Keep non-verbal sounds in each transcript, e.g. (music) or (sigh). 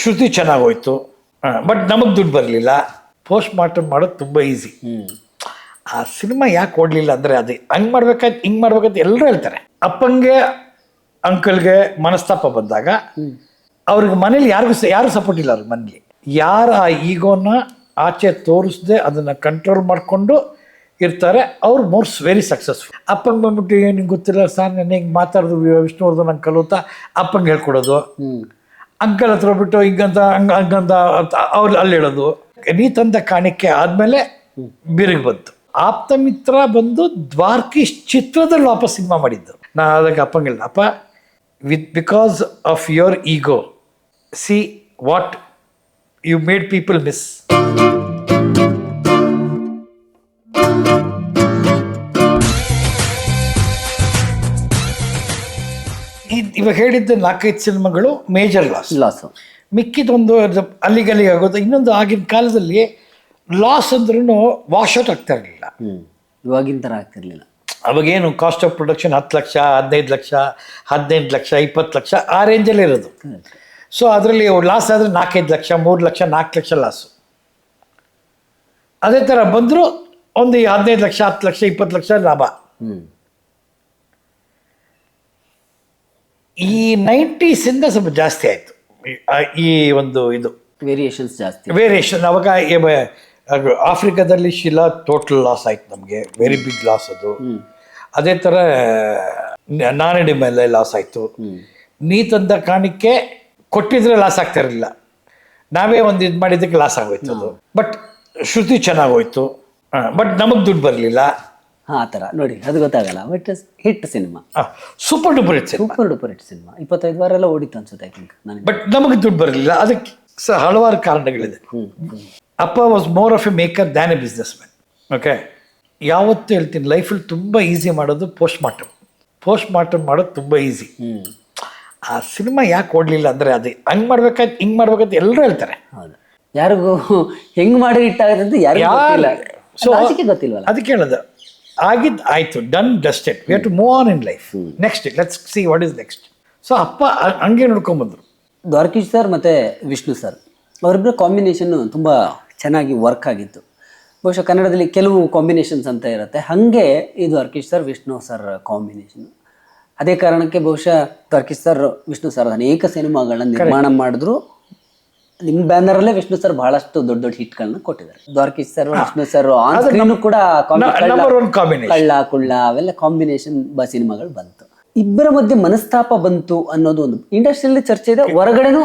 ಶ್ರುತಿ ಚೆನ್ನಾಗೋಯ್ತು. But ನಮಗೆ ದುಡ್ಡು ಬರಲಿಲ್ಲ. ಪೋಸ್ಟ್ ಮಾರ್ಟಮ್ ಮಾಡೋದು ತುಂಬ ಈಸಿ ಆ ಸಿನಿಮಾ ಯಾಕೆ ಓಡಲಿಲ್ಲ ಅಂದರೆ ಅದು ಹಂಗೆ ಮಾಡ್ಬೇಕಾಯ್ತು ಹಿಂಗೆ ಮಾಡ್ಬೇಕಂತ ಎಲ್ಲರೂ ಹೇಳ್ತಾರೆ. ಅಪ್ಪಂಗೆ ಅಂಕಲ್ಗೆ ಮನಸ್ತಾಪ ಬಂದಾಗ ಅವ್ರಿಗೆ ಮನೇಲಿ ಯಾರಿಗೂ ಯಾರು ಸಪೋರ್ಟ್ ಇಲ್ಲ ಅವ್ರಿಗೆ ಮನೇಲಿ. ಯಾರು ಆ ಈಗೋನ ಆಚೆ ತೋರಿಸ್ದೆ ಅದನ್ನು ಕಂಟ್ರೋಲ್ ಮಾಡಿಕೊಂಡು ಇರ್ತಾರೆ ಅವ್ರು ಮೋರ್ಸ್ ವೆರಿ ಸಕ್ಸಸ್ಫುಲ್ ಅಪ್ಪಂಗೆ ಬಂದ್ಬಿಟ್ಟು ಏನು ನಿಂಗೆ ಗೊತ್ತಿಲ್ಲ ಸರ್ ನಾನು ಹಿಂಗೆ ಮಾತಾಡೋದು ವಿಷ್ಣುವರ್ಧನ್ ಅಂಕಲ್ ಅಂತ? ಅಪ್ಪಂಗೆ ಹೇಳ್ಕೊಡೋದು. ಅಂಕಲ್ ಹತ್ರ ಬಿಟ್ಟು ಹಿಂಗಂತ ಹಂಗ ಹಂಗಂತ ಅವ್ರು ಅಲ್ಲಿ ಹೇಳೋದು. ನೀ ತಂದ ಕಾಣಿಕೆ ಆದ್ಮೇಲೆ ಬೀರಿಗೆ ಬಂತು. ಆಪ್ತ ಮಿತ್ರ ಬಂದು ದ್ವಾರ್ಕೀಶ್ ಚಿತ್ರದಲ್ಲಿ ವಾಪಸ್ ಸಿನಿಮಾ ಮಾಡಿದ್ದು. ನಾ ಅದಕ್ಕೆ ಅಪ್ಪಂಗಿಲ್ಲ. ಅಪ್ಪ, with because of your ego, see what you made people miss. ಇವಾಗ ಹೇಳಿದ್ದ ನಾಲ್ಕೈದು ಸಿನಿಮಾಗಳು ಮೇಜರ್ ಲಾಸ್ ಲಾಸ್ ಮಿಕ್ಕಿದೊಂದು ಅಲ್ಲಿಗೆ ಅಲ್ಲಿಗಲ್ಲಿಗೆ ಆಗೋದು ಇನ್ನೊಂದು ಆಗಿನ ಕಾಲದಲ್ಲಿ ಲಾಸ್ ಅಂದ್ರೂ ವಾಶ್ ಔಟ್ ಆಗ್ತಾ ಇರಲಿಲ್ಲ. ಇವಾಗಿನ ಥರ ಆಗ್ತಿರ್ಲಿಲ್ಲ ಅವಾಗೇನು ಕಾಸ್ಟ್ ಆಫ್ ಪ್ರೊಡಕ್ಷನ್ ಹತ್ತು ಲಕ್ಷ ಹದಿನೈದು ಲಕ್ಷ ಹದಿನೆಂಟು ಲಕ್ಷ ಇಪ್ಪತ್ತು ಲಕ್ಷ ಆ ರೇಂಜಲ್ಲಿ ಇರೋದು. ಸೊ ಅದರಲ್ಲಿ ಲಾಸ್ ಆದರೆ ನಾಲ್ಕೈದು ಲಕ್ಷ ಮೂರು ಲಕ್ಷ ನಾಲ್ಕು ಲಕ್ಷ ಲಾಸು ಅದೇ ಥರ ಬಂದರೂ ಒಂದು ಹದಿನೈದು ಲಕ್ಷ ಹತ್ತು ಲಕ್ಷ ಇಪ್ಪತ್ತು ಲಕ್ಷ ಲಾಭ. ಈ ನೈಂಟೀಸಿಂದ ಸ್ವಲ್ಪ ಜಾಸ್ತಿ ಆಯಿತು. ಈ ಒಂದು ಇದು. ವೇರಿಯೇಷನ್ಸ್ ಜಾಸ್ತಿ ವೇರಿಯೇಷನ್ ಅವಾಗ ಆಫ್ರಿಕಾದಲ್ಲಿ ಶಿಲಾ ಟೋಟಲ್ ಲಾಸ್ ಆಯ್ತು ನಮಗೆ ವೆರಿ ಬಿಗ್ ಲಾಸ್ ಅದು. ಅದೇ ಥರ ನಾನಡಿ ಮೇಲೆ ಲಾಸ್ ಆಯಿತು. ನೀ ತಂದ ಕಾಣಿಕೆ ಕೊಟ್ಟಿದ್ರೆ ಲಾಸ್ ಆಗ್ತಾ ಇರಲಿಲ್ಲ. ನಾವೇ ಒಂದು ಇದು ಮಾಡಿದ್ದಕ್ಕೆ ಲಾಸ್ ಆಗೋಯ್ತು ಅದು. ಬಟ್ ಶ್ರುತಿ ಚೆನ್ನಾಗೋಯ್ತು ಬಟ್ ನಮಗೆ ದುಡ್ಡು ಬರಲಿಲ್ಲ. ಹಾ ಆ ಥರ. ನೋಡಿ ಅದು ಗೊತ್ತಾಗಲ್ಲ but hit cinema super duper hit super duper hit cinema ಇಪ್ಪತ್ತೈದು ವಾರ ಎಲ್ಲ ಓಡಿತ್ತು ಅನ್ಸುತ್ತೆ ಐ ಥಿಂಕ್ ನನಗೆ. ಬಟ್ ನಮಗೆ ದುಡ್ಡು ಬರಲಿಲ್ಲ. ಅದಕ್ಕೆ ಸಹ ಹಲವಾರು ಕಾರಣಗಳಿದೆ. ಅಪ್ಪ was more of a maker than a businessman okay ಯಾವತ್ತೂ ಹೇಳ್ತೀನಿ ಲೈಫಲ್ಲಿ ತುಂಬ ಈಸಿ ಮಾಡೋದು ಪೋಸ್ಟ್ ಮಾರ್ಟಮ್ ಪೋಸ್ಟ್ ಮಾರ್ಟಮ್ ಮಾಡೋದು ತುಂಬ ಈಸಿ ಆ ಸಿನಿಮಾ ಯಾಕೆ ಓಡಲಿಲ್ಲ ಅಂದರೆ ಅದು ಹಂಗೆ ಮಾಡ್ಬೇಕಾಯ್ತು ಹಿಂಗೆ ಮಾಡ್ಬೇಕಂತ ಎಲ್ಲರೂ ಹೇಳ್ತಾರೆ. ಹೌದು. ಯಾರಿಗೂ (laughs) ಹೆಂಗೆ ಮಾಡಿ ಇಟ್ಟಾಗ ಯಾರಿಗೂ ಗೊತ್ತಿಲ್ಲ. ಸೊ ಅದಕ್ಕೆ ಗೊತ್ತಿಲ್ವಲ್ಲ. ಅದಕ್ಕೆ ಹೇಳೋದು ಆಗಿದ್ದು ಆಯಿತು done dusted we have to move on in life next let's see what is next so ಅಪ್ಪ ಹಂಗೆ ನೋಡ್ಕೊಂಬಂದ್ರು ದ್ವಾರಕೀಶ್ ಸರ್ ಮತ್ತೆ ವಿಷ್ಣು ಸರ್ ಅವರಿಬ್ಬರ ಕಾಂಬಿನೇಷನ್ ತುಂಬ ಚೆನ್ನಾಗಿ ವರ್ಕ್ ಆಗಿತ್ತು. ಬಹುಶಃ ಕನ್ನಡದಲ್ಲಿ ಕೆಲವು ಕಾಂಬಿನೇಷನ್ಸ್ ಅಂತ ಇರುತ್ತೆ. ಹಾಗೆ ಈ Dwarakish sir Vishnu sir combination ಅದೇ ಕಾರಣಕ್ಕೆ ಬಹುಶಃ ದ್ವಾರಕೀಶ್ ಸರ್ ವಿಷ್ಣು ಸರ್ ಅನೇಕ ಸಿನಿಮಾಗಳನ್ನ ನಿರ್ಮಾಣ ಮಾಡಿದ್ರು. ನಿಮ್ಮ ಬ್ಯಾನರಲ್ಲೇ ವಿಷ್ಣು ಸರ್ ಬಹಳಷ್ಟು ದೊಡ್ಡ ದೊಡ್ಡ ಹಿಟ್ಗಳನ್ನ ಕೊಟ್ಟಿದ್ದಾರೆ. Dwarakish sir Vishnu sir on screen ಕೂಡ ಕಳ್ಳ- ಕಳ್ಳ ಅವೆಲ್ಲ ಕಾಂಬಿನೇಷನ್ ಬ ಸಿನಿಮಾಗಳು ಬಂತು. ಇಬ್ಬರ ಮಧ್ಯೆ ಮನಸ್ತಾಪ ಬಂತು ಅನ್ನೋದು ಒಂದು ಇಂಡಸ್ಟ್ರಿಯಲ್ಲಿ ಚರ್ಚೆ ಇದೆ. ಹೊರಗಡೆನು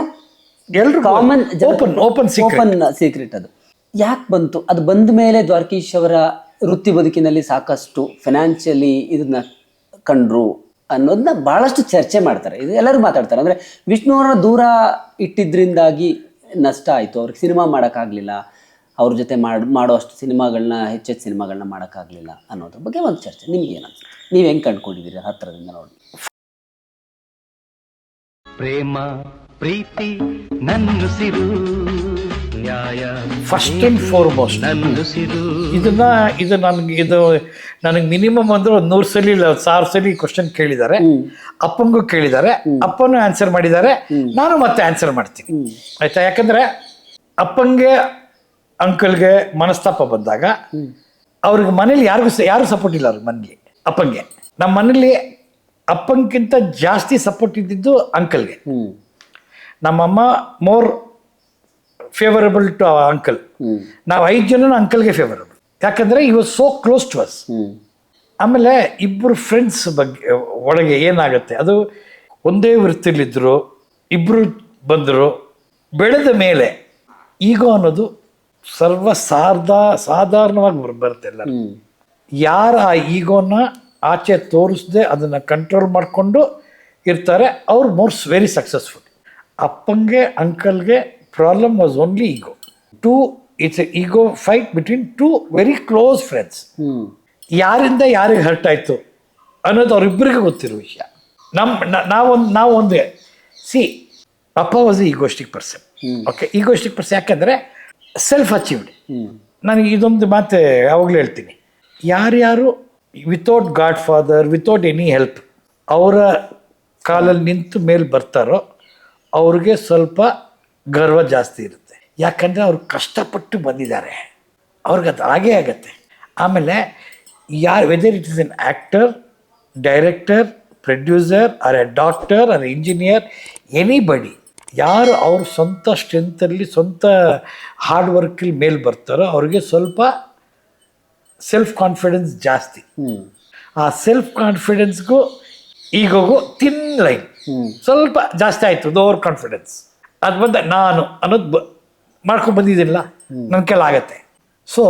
ಎಲ್ರು common open open secret open secret ಅದು. ಯಾಕೆ ಬಂತು? ಅದು ಬಂದ ಮೇಲೆ ದ್ವಾರಕೀಶ್ ಅವರ ವೃತ್ತಿ ಬದುಕಿನಲ್ಲಿ ಸಾಕಷ್ಟು ಫೈನಾನ್ಷಿಯಲಿ ಇದನ್ನ ಕಂಡ್ರು ಅನ್ನೋದನ್ನ ಬಹಳಷ್ಟು ಚರ್ಚೆ ಮಾಡ್ತಾರೆ. ಇದು ಎಲ್ಲರೂ ಮಾತಾಡ್ತಾರೆ. ಅಂದ್ರೆ ವಿಷ್ಣು ಅವರನ್ನ ದೂರ ಇಟ್ಟಿದ್ರಿಂದಾಗಿ ನಷ್ಟ ಆಯಿತು. ಅವ್ರಿಗೆ ಸಿನಿಮಾ ಮಾಡೋಕ್ಕಾಗಲಿಲ್ಲ. ಅವ್ರ ಜೊತೆ ಮಾಡ್ ಮಾಡೋ ಅಷ್ಟು ಸಿನಿಮಾಗಳನ್ನ ಹೆಚ್ಚೆಚ್ಚು ಸಿನಿಮಾಗಳನ್ನ ಮಾಡೋಕ್ಕಾಗಲಿಲ್ಲ ಅನ್ನೋದ್ರ ಬಗ್ಗೆ ಒಂದು ಚರ್ಚೆ. ನಿಮ್ಗೆ ಏನನ್ಸುತ್ತೆ ನೀವು ಹೆಂಗೆ ಕಂಡುಕೊಂಡಿದ್ದೀರಿ ಹತ್ತಿರದಿಂದ ನೋಡಿ? ಪ್ರೇಮ ಪ್ರೀತಿ ನನ್ನುಸಿರು ನ್ಯಾಯ ಫಸ್ಟ್ ಆ್ಯಂಡ್ ಫಾರ್ಮೋಸ್ಟ್ ನನ್ನುಸಿರು ಇದನ್ನ ಇದು ನನಗೆ ಇದು ನನಗೆ ಮಿನಿಮಮ್ ಅಂದ್ರೆ ಒಂದು ನೂರು ಸಲ ಇಲ್ಲ ಸಾವಿರ ಸಲ ಕ್ವಶನ್ ಕೇಳಿದ್ದಾರೆ. ಅಪ್ಪಂಗೂ ಕೇಳಿದ್ದಾರೆ. ಅಪ್ಪನೂ ಆನ್ಸರ್ ಮಾಡಿದ್ದಾರೆ. ನಾನು ಮತ್ತೆ ಆನ್ಸರ್ ಮಾಡ್ತೀನಿ. ಆಯ್ತಾ? ಯಾಕಂದ್ರೆ ಅಪ್ಪಂಗೆ ಅಂಕಲ್ಗೆ ಮನಸ್ತಾಪ ಬಂದಾಗ ಅವ್ರಿಗೆ ಮನೇಲಿ ಯಾರಿಗೂ ಯಾರು ಸಪೋರ್ಟ್ ಇಲ್ಲ ಅವ್ರಿಗೆ ಮನೇಲಿ ಅಪ್ಪಂಗೆ. ನಮ್ಮ ಮನೇಲಿ ಅಪ್ಪಂಗಿಂತ ಜಾಸ್ತಿ ಸಪೋರ್ಟ್ ಇದ್ದಿದ್ದು ಅಂಕಲ್ಗೆ ನಮ್ಮಮ್ಮ ಮೋರ್ ಫೇವರಬಲ್ ಟು ಅಂಕಲ್ ನಾವು ಐದು ಜನ ಅಂಕಲ್ಗೆ ಫೇವರಬಲ್ ಯಾಕಂದ್ರೆ ಈ was so close to us ಆಮೇಲೆ ಇಬ್ಬರು ಫ್ರೆಂಡ್ಸ್ ಬಗ್ಗೆ ಒಳಗೆ ಏನಾಗುತ್ತೆ? ಅದು ಒಂದೇ ವೃತ್ತಿಲಿದ್ದರು ಇಬ್ಬರು ಬಂದರು ಬೆಳೆದ ಮೇಲೆ ಈಗೋ ಅನ್ನೋದು ಸರ್ವ ಸಾರ್ಧ ಸಾಧಾರಣವಾಗಿ ಬರ್- ಬರುತ್ತೆ ಎಲ್ಲ ಯಾರು ಆ ಈಗೋನ ಆಚೆ ತೋರಿಸದೆ ಅದನ್ನು ಕಂಟ್ರೋಲ್ ಮಾಡಿಕೊಂಡು ಇರ್ತಾರೆ ಅವ್ರು ಮೋರ್ಸ್ ವೆರಿ ಸಕ್ಸಸ್ಫುಲ್ ಅಪ್ಪಂಗೆ ಅಂಕಲ್ಗೆ problem was only ego too it's a ego fight between two very close friends ಯಾರಿಂದ ಯಾರಿಗೆ ಹರ್ಟ್ ಆಯಿತು ಅನ್ನೋದು ಅವ್ರಿಬ್ಬರಿಗೆ ಗೊತ್ತಿರೋ ವಿಷಯ. ನಮ್ಮ ನಾವೊಂದು ನಾವೊಂದು. ನಾವು ಒಂದೇ ಸಿ ಅಪ್ಪ was egoistic person okay egoistic person ಯಾಕಂದರೆ ಸೆಲ್ಫ್ ಅಚೀವ್ಡ್ ನನಗೆ ಇದೊಂದು ಮಾತು ಯಾವಾಗಲೂ ಹೇಳ್ತೀನಿ. ಯಾರ್ಯಾರು without godfather without any help ಅವರ ಕಾಲಲ್ಲಿ ನಿಂತು ಮೇಲೆ ಬರ್ತಾರೋ ಅವ್ರಿಗೆ ಸ್ವಲ್ಪ ಗರ್ವ ಜಾಸ್ತಿ ಇರುತ್ತೆ. ಯಾಕಂದರೆ ಅವ್ರು ಕಷ್ಟಪಟ್ಟು ಬಂದಿದ್ದಾರೆ. ಅವ್ರಿಗೆ ಅದು ಹಾಗೇ ಆಗತ್ತೆ. ಆಮೇಲೆ ಯಾರು whether it is an actor director producer or a doctor or engineer anybody ಯಾರು ಅವ್ರ ಸ್ವಂತ ಸ್ಟ್ರೆಂತಲ್ಲಿ ಸ್ವಂತ ಹಾರ್ಡ್ ವರ್ಕಲ್ಲಿ ಮೇಲೆ ಬರ್ತಾರೋ ಅವ್ರಿಗೆ ಸ್ವಲ್ಪ ಸೆಲ್ಫ್ ಕಾನ್ಫಿಡೆನ್ಸ್ ಜಾಸ್ತಿ ಆ ಸೆಲ್ಫ್ ಕಾನ್ಫಿಡೆನ್ಸ್ಗೂ ಈಗೋಗು ತಿನ್ ಲೈನ್ ಸ್ವಲ್ಪ ಜಾಸ್ತಿ ಆಯಿತು ಓವರ್ ಕಾನ್ಫಿಡೆನ್ಸ್ ಅದು ಬಂದ ನಾನು ಅನ್ನೋದು ಬ ಮಾಡ್ಕೊಂಡು ಬಂದಿದ್ದಿಲ್ಲ ನನ್ನ ಸೊ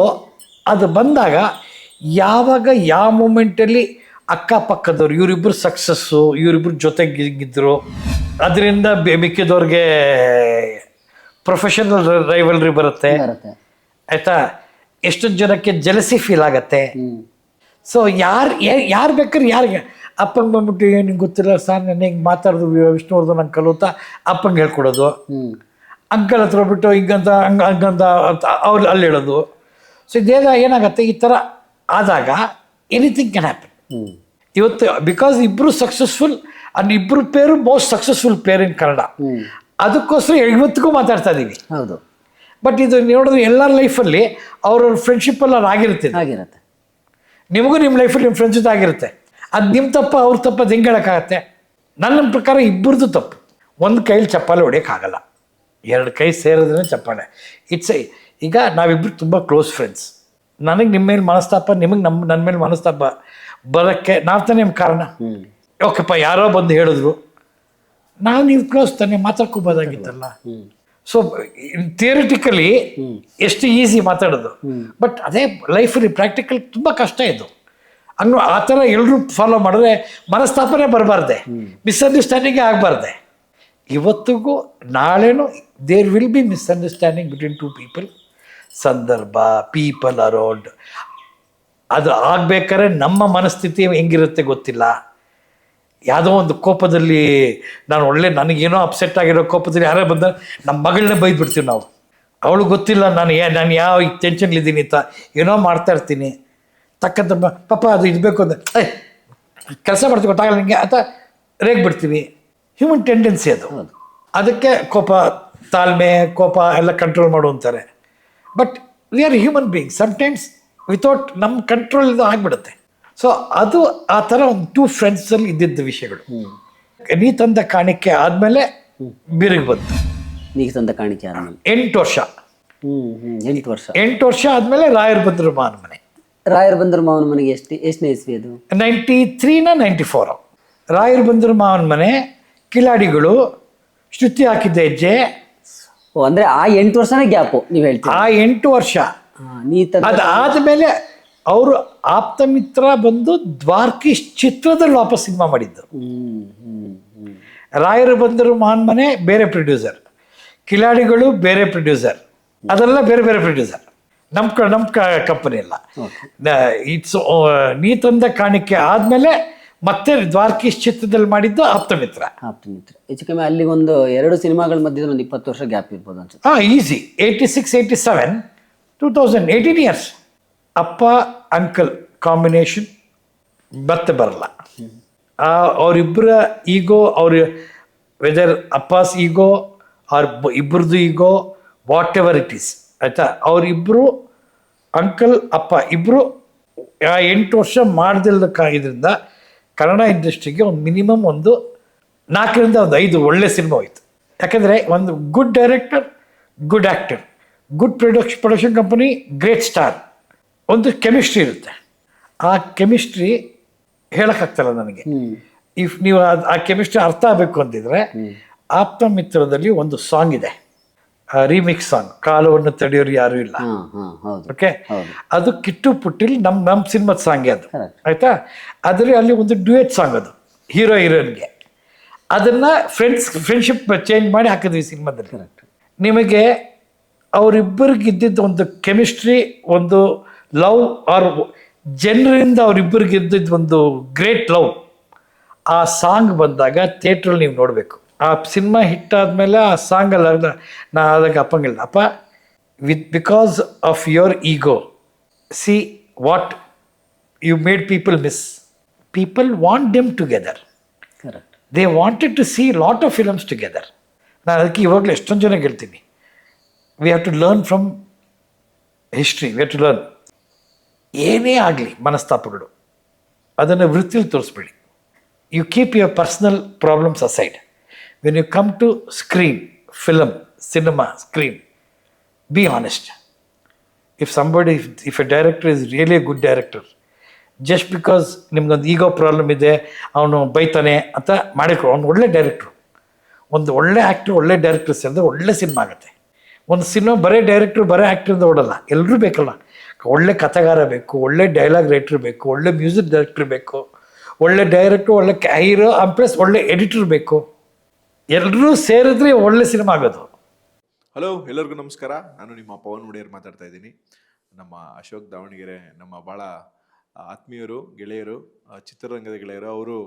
ಅದು ಬಂದಾಗ ಯಾವಾಗ ಯಾವ ಮೂಮೆಂಟಲ್ಲಿ ಅಕ್ಕಪಕ್ಕದವ್ರು ಇವರಿಬ್ಬರು ಸಕ್ಸಸ್ಸು ಇವರಿಬ್ಬರು ಜೊತೆಗಿದ್ರು ಅದರಿಂದ ಮಿಕ್ಕಿದವ್ರಿಗೆ ಪ್ರೊಫೆಷನಲ್ ರೈವಲ್ರಿ ಬರುತ್ತೆ. ಆಯಿತಾ? ಎಷ್ಟೊಂದು ಜನಕ್ಕೆ ಜಲಸಿ ಫೀಲ್ ಆಗತ್ತೆ. ಸೊ ಯಾರು ಯಾರು ಬೇಕಾದ್ರೆ ಯಾರಿಗೆ ಅಪ್ಪಂಗೆ ಬಂದ್ಬಿಟ್ಟು ಏನು ನಿಂಗೆ ಗೊತ್ತಿಲ್ಲ ಸರ್ ನಾನು ಹಿಂಗೆ ಮಾತಾಡೋದು ವಿಷ್ಣುವರ್ಧನ್ ಅಂಕಲ್ ಅಂತ ಅಪ್ಪಂಗೆ ಹೇಳ್ಕೊಡೋದು. ಅಂಕಲ್ ಹತ್ರ ಬಿಟ್ಟು ಹಿಂಗಂತ ಹಂಗ ಹಂಗಂತ ಅಂತ ಅವ್ರು ಅಲ್ಲಿ ಹೇಳೋದು. ಸೊ ಇದೇಗ ಏನಾಗುತ್ತೆ? ಈ ಥರ ಆದಾಗ ಎನಿಥಿಂಗ್ ಕ್ಯಾನ್ ಹ್ಯಾಪನ್ ಇವತ್ತು ಬಿಕಾಸ್ ಇಬ್ಬರು ಸಕ್ಸಸ್ಫುಲ್ ಅಂಡ್ ಇಬ್ಬರು pair most successful pair in Kannada. ಅದಕ್ಕೋಸ್ಕರ ಇವತ್ತಿಗೂ ಮಾತಾಡ್ತಾ ಇದ್ದೀವಿ ಹೌದು. ಬಟ್ ಇದು ನೋಡಿದ್ರೆ ಎಲ್ಲರ ಲೈಫಲ್ಲಿ ಅವ್ರವ್ರ ಫ್ರೆಂಡ್ಶಿಪ್ಪಲ್ಲಿ ಅವ್ರು ಆಗಿರುತ್ತೆ ಆಗಿರುತ್ತೆ. ನಿಮಗೂ ನಿಮ್ಮ ಲೈಫಲ್ಲಿ ನಿಮ್ಮ ಫ್ರೆಂಡ್ಸ್ ಜೊತೆ ಆಗಿರುತ್ತೆ. ಅದು ನಿಮ್ಮ ತಪ್ಪ ಅವ್ರ ತಪ್ಪ ಹಿಂಗೆ ಹೇಳೋಕ್ಕಾಗತ್ತೆ? ನನ್ನ ಪ್ರಕಾರ ಇಬ್ಬರದು ತಪ್ಪು. ಒಂದು ಕೈಲಿ ಚಪ್ಪಾಳೆ ಹೊಡೆಯೋಕ್ಕಾಗಲ್ಲ. ಎರಡು ಕೈ ಸೇರಿದ್ರೆ ಚಪ್ಪಾಳೆ. ಇಟ್ಸ್ ಈಗ ನಾವಿಬ್ಬರು ತುಂಬ ಕ್ಲೋಸ್ ಫ್ರೆಂಡ್ಸ್ ನನಗೆ ನಿಮ್ಮ ಮೇಲೆ ಮನಸ್ತಾಪ ನಿಮಗೆ ನಮ್ಮ ನನ್ನ ಮೇಲೆ ಮನಸ್ತಾಪ ಬರೋಕ್ಕೆ ನಾವು ತಾನೇ ನಿಮ್ಮ ಕಾರಣ. ಓಕೆಪ್ಪ ಯಾರೋ ಬಂದು ಹೇಳಿದ್ರು. ನಾವು ನೀವು ಕ್ಲೋಸ್ ತಾನೇ ಮಾತಾಡ್ಕೋಬೋದಾಗಿತ್ತಲ್ಲ. ಸೊ ಥಿಯರಿಟಿಕಲಿ ಎಷ್ಟು ಈಸಿ ಮಾತಾಡೋದು. ಬಟ್ ಅದೇ ಲೈಫಲ್ಲಿ ಪ್ರಾಕ್ಟಿಕಲ್ ತುಂಬ ಕಷ್ಟ ಇದು. ಹಂಗ ಆ ಥರ ಎಲ್ಲರೂ ಫಾಲೋ ಮಾಡಿದ್ರೆ ಮನಸ್ತಾಪನೆ ಬರಬಾರ್ದೆ. ಮಿಸ್ಅಂಡರ್ಸ್ಟ್ಯಾಂಡಿಂಗ್ ಆಗಬಾರ್ದೆ. ಇವತ್ತಿಗೂ ನಾಳೆನೂ there will be misunderstanding between two people ಸಂದರ್ಭ ಪೀಪಲ್ ಅರೌಂಡ್ ಅದು ಆಗಬೇಕಾದ್ರೆ ನಮ್ಮ ಮನಸ್ಥಿತಿ ಹೆಂಗಿರುತ್ತೆ ಗೊತ್ತಿಲ್ಲ. ಯಾವುದೋ ಒಂದು ಕೋಪದಲ್ಲಿ ನಾನು ಒಳ್ಳೆ ನನಗೇನೋ ಅಪ್ಸೆಟ್ ಆಗಿರೋ ಕೋಪದಲ್ಲಿ ಯಾರೇ ಬಂದ ನಮ್ಮ ಮಗಳನ್ನೇ ಬೈದ್ಬಿಡ್ತೀವಿ ನಾವು. ಅವಳು ಗೊತ್ತಿಲ್ಲ ನಾನು ಏ ನಾನು ಯಾವ ಟೆನ್ಷನ್ಲಿದ್ದೀನಿ ಅಂತ. ಏನೋ ಮಾಡ್ತಾ ಬ- ಪಾಪ ಅದು ಇರಬೇಕು ಅಂತ ಏ ಕೆಲಸ ಮಾಡ್ತೀವಿ ಗೊತ್ತಾಗಲ್ಲ ನಿಮಗೆ ಅಂತ ರೇಗ್ ಬಿಡ್ತೀವಿ ಹ್ಯೂಮನ್ ಟೆಂಡೆನ್ಸಿ ಅದು ಅದಕ್ಕೆ ಕೋಪ ತಾಳ್ಮೆ ಕೋಪ ಎಲ್ಲ ಕಂಟ್ರೋಲ್ ಮಾಡು ಅಂತಾರೆ. But we are human being sometimes without ನಮ್ಮ ಕಂಟ್ರೋಲ್ ಇದು ಆಗಿಬಿಡುತ್ತೆ. ಸೊ ಅದು ಆ ಥರ ಒಂದು ಟೂ ಫ್ರೆಂಡ್ಸಲ್ಲಿ ಇದ್ದಿದ್ದ ವಿಷಯಗಳು. ನೀ ತಂದ ಕಾಣಿಕೆ ಆದಮೇಲೆ ಬಿರುಗಿ ಬಂತು. ನೀ ತಂದ ಕಾಣಿಕೆ ಆದಮೇಲೆ. ಎಂಟು ವರ್ಷ. ಎಂಟು ವರ್ಷ. ಎಂಟು ವರ್ಷ ಆದಮೇಲೆ ರಾಯರ್ ಬಂದರು ಮಾನ ಮನೆ. ರಾಯರ್ ಬಂದರು ಮಾವನ ಮನೆಗೆ ಎಷ್ಟು ಎಷ್ಟನೇ ಇಸ್ವಿ ಅದು? ನೈಂಟಿ ತ್ರೀನ ನೈಂಟಿ ಫೋರು ರಾಯರ್ ಬಂದರು ಮಾವನ ಮನೆ ಕಿಲಾಡಿಗಳು ಶ್ರುತಿ ಹಾಕಿದ್ದ ಹೆಜ್ಜೆ. ಓ ಅಂದ್ರೆ ಆ ಎಂಟು ವರ್ಷನೇ ಗ್ಯಾಪು ನೀವು ಹೇಳ್ತೀರಾ? ಆ ಎಂಟು ವರ್ಷ. ಅದಾದ ನೀ ತಂದ ಅದಾದಮೇಲೆ ಅವರು ಆಪ್ತಮಿತ್ರ ಬಂದು ದ್ವಾರ್ಕೀಶ್ ಚಿತ್ರದಲ್ಲಿ ವಾಪಸ್ ಸಿನಿಮಾ ಮಾಡಿದ್ದರು ರಾಯರು ಬಂದರು ಮಾನ್ ಮನೆ ಬೇರೆ ಪ್ರೊಡ್ಯೂಸರ್ ಕಿಲಾಡಿಗಳು ಬೇರೆ ಪ್ರೊಡ್ಯೂಸರ್ ಅದೆಲ್ಲ ಬೇರೆ ಬೇರೆ ಪ್ರೊಡ್ಯೂಸರ್ ನಮ್ಮ ಕ ನಮ್ಮ ಕಂಪನಿ ಇಲ್ಲ ಇಟ್ಸ್ ನೀ ತಂದ ಕಾಣಿಕೆ ಆದಮೇಲೆ ಮತ್ತೆ ದ್ವಾರಕೀಶ್ ಚಿತ್ರದಲ್ಲಿ ಮಾಡಿದ್ದು ಆಪ್ತಮಿತ್ರ. ಆಪ್ತ ಮಿತ್ರ ಹೆಚ್ಚು ಕಮ್ಮಿ ಅಲ್ಲಿ ಒಂದು ಎರಡು ಸಿನಿಮಾಗಳ ಮಧ್ಯದಲ್ಲಿ ಒಂದು ಇಪ್ಪತ್ತು ವರ್ಷ ಗ್ಯಾಪ್ ಇರ್ಬೋದು ಅನ್ಸುತ್ತೆ. ಹಾಂ easy eighty six eighty seven two thousand eighteen years ಅಪ್ಪ ಅಂಕಲ್ ಕಾಂಬಿನೇಷನ್ ಮತ್ತೆ ಬರಲ್ಲ. ಅವರಿಬ್ಬರ ಈಗೋ ಅವ್ರ ವೆದರ್ ಅಪ್ಪಾಸ್ ಈಗೋ ಅವ್ರ ಇಬ್ಬರದ್ದು ego whatever it is ಆಯಿತಾ? ಅವರಿಬ್ಬರು ಅಂಕಲ್ ಅಪ್ಪ ಇಬ್ಬರು ಆ ಎಂಟು ವರ್ಷ ಮಾಡ್ದಿಲ್ಲಕ್ಕಾಗಿದ್ದರಿಂದ ಕನ್ನಡ ಇಂಡಸ್ಟ್ರಿಗೆ ಒಂದು ಮಿನಿಮಮ್ ಒಂದು ನಾಲ್ಕರಿಂದ ಒಂದು ಐದು ಒಳ್ಳೆ ಸಿನಿಮಾ ಹೋಯ್ತು. ಯಾಕೆಂದರೆ ಒಂದು good director good actor good production production company great star ಒಂದು ಕೆಮಿಸ್ಟ್ರಿ ಇರುತ್ತೆ. ಆ ಕೆಮಿಸ್ಟ್ರಿ ಹೇಳೋಕ್ಕಾಗ್ತಲ್ಲ ನನಗೆ. ಇಫ್ ನೀವು ಅದ್- ಆ ಕೆಮಿಸ್ಟ್ರಿ ಅರ್ಥ ಆಗಬೇಕು ಅಂತಿದ್ರೆ ಆಪ್ತ ಮಿತ್ರದಲ್ಲಿ ಒಂದು ಸಾಂಗ್ ಇದೆ. ರೀಮಿಕ್ಸ್ ಸಾಂಗ್ ಕಾಲವನ್ನು ತಡೆಯೋರು ಯಾರು ಇಲ್ಲ. ಹಾ ಹಾ ಹೌದು. ಓಕೆ ಅದು ಕಿಟ್ಟು ಪುಟ್ಟಿಲ್ ನಮ್ಮ ನಮ್ಮ ಸಿನಿಮಾದ ಸಾಂಗ್ ಅದು. ಆಯ್ತಾ? ಅದರಲ್ಲಿ ಅಲ್ಲಿ ಒಂದು ಡ್ಯೂಯೆಟ್ ಸಾಂಗ್ ಅದು ಹೀರೋ ಹೀರೋಯಿನ್ಗೆ ಅದನ್ನ ಫ್ರೆಂಡ್ಸ್ ಫ್ರೆಂಡ್ಶಿಪ್ ಚೇಂಜ್ ಮಾಡಿ ಹಾಕಿದ್ವಿ ಸಿನಿಮಾದಲ್ಲಿ. ನಿಮಗೆ ಅವರಿಬ್ಬರಿಗೆ ಇದ್ದಿದ್ದ ಒಂದು ಕೆಮಿಸ್ಟ್ರಿ ಒಂದು ಲವ್ ಆರ್ ಜನರಿಂದ ಅವರಿಬ್ಬರಿಗೆ ಇದ್ದಿದ್ದ ಒಂದು ಗ್ರೇಟ್ ಲವ್ ಆ ಸಾಂಗ್ ಬಂದಾಗ ಥಿಯೇಟ್ರಲ್ಲಿ ನೀವು ನೋಡಬೇಕು. ಆ ಸಿನಿಮಾ ಹಿಟ್ ಆದಮೇಲೆ ಆ ಸಾಂಗ್ ಅಲ್ಲ ನಾ ಅದಕ್ಕೆ ಅಪ್ಪಂಗಿಲ್ಲ. ಅಪ್ಪ with because of your ego see what you made people miss people want them together correct they wanted to see lot of films together. ನಾನು ಅದಕ್ಕೆ ಇವಾಗಲೂ ಎಷ್ಟೊಂದು ಜನ ಹೇಳ್ತೀನಿ. We have to learn from history we have to learn ಏನೇ ಆಗಲಿ ಮನಸ್ತಾಪಗಳು ಅದನ್ನು ವೃತ್ತಿಲಿ ತೋರಿಸ್ಬೇಡಿ. You keep your personal problems aside when you come to screen film cinema screen be honest if somebody if a director is really a good director just because ನಿಮ್ಗೊಂದು ego problem ಇದೆ, ಅವನು ಬೈತಾನೆ ಅಂತ ಮಾಡಿಕೊ ಅವ್ನು ಒಳ್ಳೆ ಡೈರೆಕ್ಟ್ರು ಒಂದು ಒಳ್ಳೆ ಆ್ಯಕ್ಟ್ರು ಒಳ್ಳೆ ಡೈರೆಕ್ಟರ್ ಸೇರಿದ್ರೆ ಒಳ್ಳೆ ಸಿನಿಮಾ ಆಗುತ್ತೆ. ಒಂದು ಸಿನಿಮಾ ಬರೀ ಡೈರೆಕ್ಟ್ರು ಬರೀ ಆ್ಯಕ್ಟ್ರಿಂದ ಓಡಲ್ಲ ಎಲ್ಲರೂ ಬೇಕಲ್ಲ. ಒಳ್ಳೆ ಕಥೆಗಾರ ಬೇಕು, ಒಳ್ಳೆ ಡೈಲಾಗ್ ರೈಟ್ರ್ ಬೇಕು, ಒಳ್ಳೆ ಮ್ಯೂಸಿಕ್ ಡೈರೆಕ್ಟ್ರ್ ಬೇಕು, ಒಳ್ಳೆ ಡೈರೆಕ್ಟ್ರು ಒಳ್ಳೆ ಹೀರೋ ಪ್ಲಸ್ ಒಳ್ಳೆ ಎಡಿಟರ್ ಬೇಕು. ಎಲ್ಲರೂ ಸೇರಿದ್ರೆ ಒಳ್ಳೆ ಸಿನಿಮಾ ಆಗೋದು. ಹಲೋ ಎಲ್ಲರಿಗೂ ನಮಸ್ಕಾರ. ನಾನು ನಿಮ್ಮ ಪವನ್ ಮುಡಿಯರ್ ಮಾತಾಡ್ತಾ ಇದ್ದೀನಿ. ನಮ್ಮ ಅಶೋಕ್ ದಾವಣಗೆರೆ, ನಮ್ಮ ಭಾಳ ಆತ್ಮೀಯರು, ಗೆಳೆಯರು ಚಿತ್ರರಂಗದ ಗೆಳೆಯರು, ಅವರು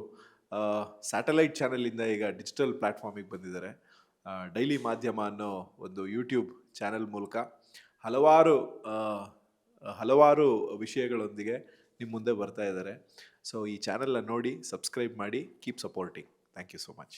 ಸ್ಯಾಟಲೈಟ್ ಚಾನಲಿಂದ ಈಗ ಡಿಜಿಟಲ್ ಪ್ಲ್ಯಾಟ್ಫಾರ್ಮಿಗೆ ಬಂದಿದ್ದಾರೆ. ಡೈಲಿ ಮಾಧ್ಯಮ ಅನ್ನೋ ಒಂದು ಯೂಟ್ಯೂಬ್ ಚಾನೆಲ್ ಮೂಲಕ ಹಲವಾರು ಹಲವಾರು ವಿಷಯಗಳೊಂದಿಗೆ ನಿಮ್ಮ ಮುಂದೆ ಬರ್ತಾ ಇದ್ದಾರೆ. ಸೊ ಈ ಚಾನೆಲ್ನ ನೋಡಿ ಸಬ್ಸ್ಕ್ರೈಬ್ ಮಾಡಿ keep supporting thank you so much